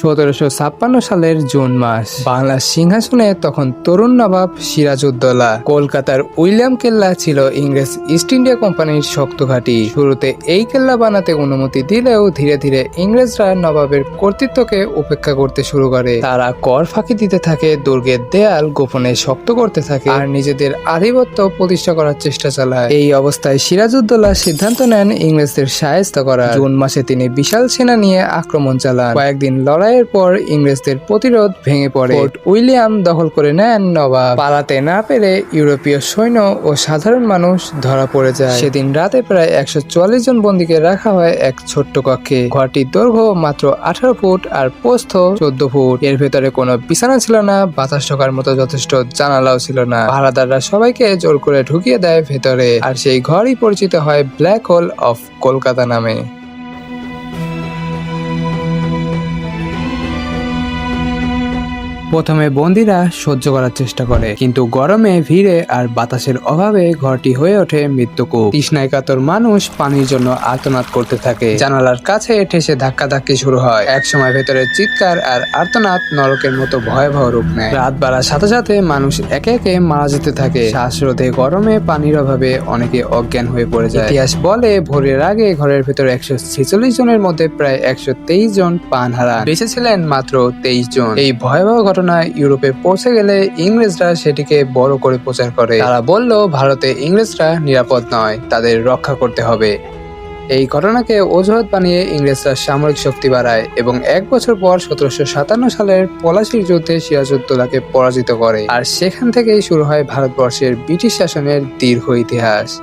সতেরোশো ছাপ্পান্ন সালের জুন মাস। বাংলার সিংহাসনে তখন তরুণ নবাব সিরাজউদ্দৌলা। কলকাতার উইলিয়াম কেল্লা ছিল ইংরেজ ইস্ট ইন্ডিয়া কোম্পানির শক্ত ঘাঁটি শুরুতে এই কেল্লা বানাতে অনুমতি দিলেও ধীরে ধীরে ইংরেজরা নবাবের কর্তৃত্বকে উপেক্ষা করতে শুরু করে। তারা কর ফাঁকি দিতে থাকে, দুর্গের দেয়াল গোপনে শক্ত করতে থাকে আর নিজেদের আধিপত্য প্রতিষ্ঠা করার চেষ্টা চালায়। এই অবস্থায় সিরাজউদ্দৌলা সিদ্ধান্ত নেন ইংরেজদের সায়স্ত করা জুন মাসে তিনি বিশাল সেনা নিয়ে আক্রমণ চালান। কয়েকদিন লড়াইয়ের পর ইংরেজদের প্রতিরোধ ভেঙে পড়ে। উইলিয়াম দখল করে নেন নবাব। পালাতে না পেরে ইউরোপীয় সৈন্য ও সাধারণ মানুষ ধরা পড়ে যায়। সেদিন রাতে প্রায় একশো চুয়াল্লিশ জন বন্দীকে রাখা হয় এক ছোট্ট কক্ষে। ঘরটির দৈর্ঘ্য মাত্র আঠারো ফুট আর প্রস্থ চোদ্দ ফুট। এর ভেতরে কোনো বিছানা ছিল না, বাতাস ঢোকার মতো যথেষ্ট জানালাও ছিল না। পাহারাদাররা সবাইকে জোর করে ঢুকিয়ে দেয় ভেতরে। আর সেই ঘরই পরিচিত হয় ব্ল্যাক হোল অফ কলকাতা নামে। প্রথমে বন্দিরা সহ্য করার চেষ্টা করে, কিন্তু গরমে ভিড়ে আর বাতাসের অভাবে ঘরটি হয়ে ওঠে মৃত্যুকূপ। তৃষ্ণায় কাতর মানুষ পানির জন্য আর্তনাদ করতে থাকে। জানালার কাছে ঠেসে ধাক্কাধাক্কি শুরু হয়। একসময় ভেতরে চিৎকার আর আর্তনাদ নরকের মতো ভয়াবহ রূপ নেয়। রাত বাড়ার সাথে সাথে মানুষ একে একে মারা যেতে থাকে। শ্বাসরোধে গরমে পানির অভাবে অনেকে অজ্ঞান হয়ে পড়ে যায়। ইতিহাস বলে, ভোরের আগে ঘরের ভেতরে একশো ছেচল্লিশ জনের মধ্যে প্রায় একশো তেইশ জন প্রাণ হারান বেঁচে ছিলেন মাত্র তেইশ জন। এই ভয়াবহ ঘটনা ইউরোপে পৌঁছে গেলে ইংরেজরা সেটিকে বড় করে প্রচার করে। তারা বলল, ভারতে ইংরেজরা নিরাপদ নয়, তাদের রক্ষা করতে হবে। এই ঘটনাকে অজুহাত বানিয়ে ইংরেজরা সামরিক শক্তি বাড়ায় এবং এক বছর পর সতেরোশো সাতান্ন সালের পলাশির যুদ্ধে সিরাজউদ্দৌলাকে পরাজিত করে। আর সেখান থেকেই শুরু হয় ভারতবর্ষের ব্রিটিশ শাসনের দীর্ঘ ইতিহাস।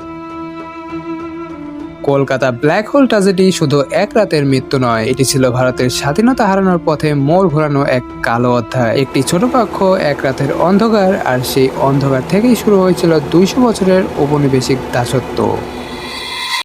কলকাতা ব্ল্যাক হোল ট্রাজেডি শুধু এক রাতের মৃত্যু নয়, এটি ছিল ভারতের স্বাধীনতা হারানোর পথে মোড় ঘোরানো এক কালো অধ্যায়। একটি ছোট পাক্ষ এক রাতের অন্ধকার, আর সেই অন্ধকার থেকেই শুরু হয়েছিল দুইশো বছরের ঔপনিবেশিক দাসত্ব।